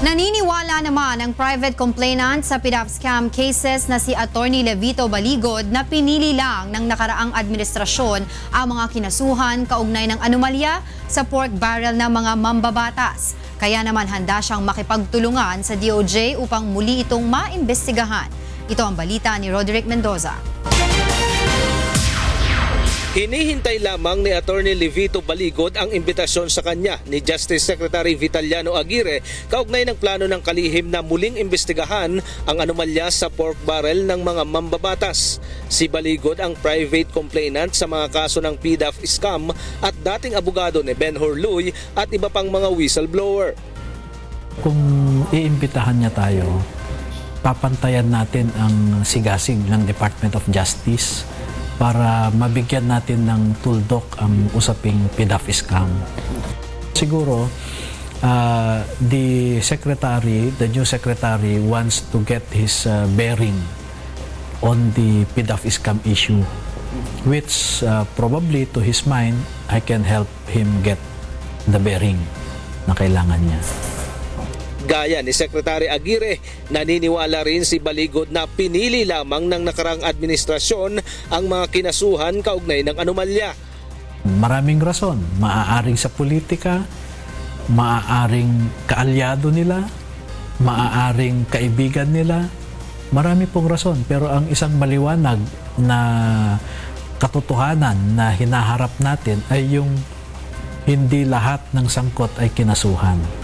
Naniniwala naman ang private complainant sa PDAP scam cases na si Attorney Levito Baligod na pinili lang ng nakaraang administrasyon ang mga kinasuhan kaugnay ng anomalya sa pork barrel ng mga mambabatas. Kaya naman handa siyang makipagtulungan sa DOJ upang muli itong maimbestigahan. Ito ang balita ni Roderick Mendoza. Hinihintay lamang ni Attorney Levito Baligod ang imbitasyon sa kanya ni Justice Secretary Vitaliano Aguirre kaugnay ng plano ng kalihim na muling imbestigahan ang anomalya sa pork barrel ng mga mambabatas. Si Baligod ang private complainant sa mga kaso ng PDAF scam at dating abogado ni Ben Horluy at iba pang mga whistleblower. Kung iimbitahan niya tayo, papantayan natin ang sigasig ng Department of Justice para mabigyan natin ng tuldok ang usaping PDAF scam. Siguro, uh, the secretary, the new secretary wants to get his uh, bearing on the PDAF scam issue which uh, probably to his mind I can help him get the bearing na kailangan niya. Gaya ni Secretary Aguirre, naniniwala rin si Baligod na pinili lamang ng nakarang administrasyon ang mga kinasuhan kaugnay ng anomalya. Maraming rason. Maaaring sa politika, maaaring kaalyado nila, maaaring kaibigan nila. Marami pong rason. Pero ang isang maliwanag na katotohanan na hinaharap natin ay yung hindi lahat ng sangkot ay kinasuhan.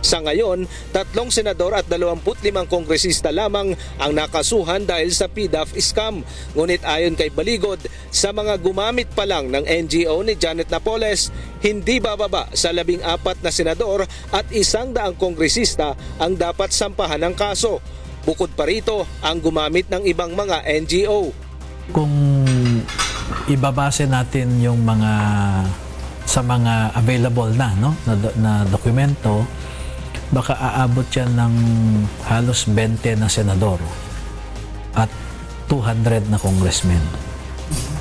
Sa ngayon, tatlong senador at 25 kongresista lamang ang nakasuhan dahil sa PDAF scam. Ngunit ayon kay Baligod, sa mga gumamit pa lang ng NGO ni Janet Napoles, hindi bababa sa labing apat na senador at isang daang kongresista ang dapat sampahan ng kaso. Bukod pa rito, ang gumamit ng ibang mga NGO. Kung ibabase natin yung mga sa mga available na no na, na dokumento baka aabot yan ng halos 20 na senador at 200 na congressmen.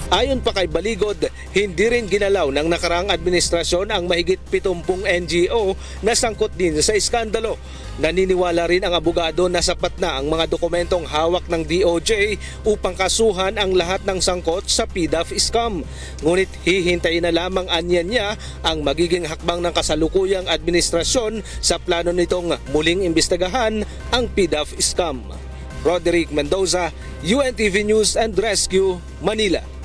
Ayon pa kay Baligod, hindi rin ginalaw ng nakaraang administrasyon ang mahigit 70 NGO na sangkot din sa iskandalo. Naniniwala rin ang abogado na sapat na ang mga dokumentong hawak ng DOJ upang kasuhan ang lahat ng sangkot sa PDAF scam. Ngunit hihintayin na lamang anyan niya ang magiging hakbang ng kasalukuyang administrasyon sa plano nitong muling imbestigahan ang PDAF scam. Roderick Mendoza, UNTV News and Rescue, Manila.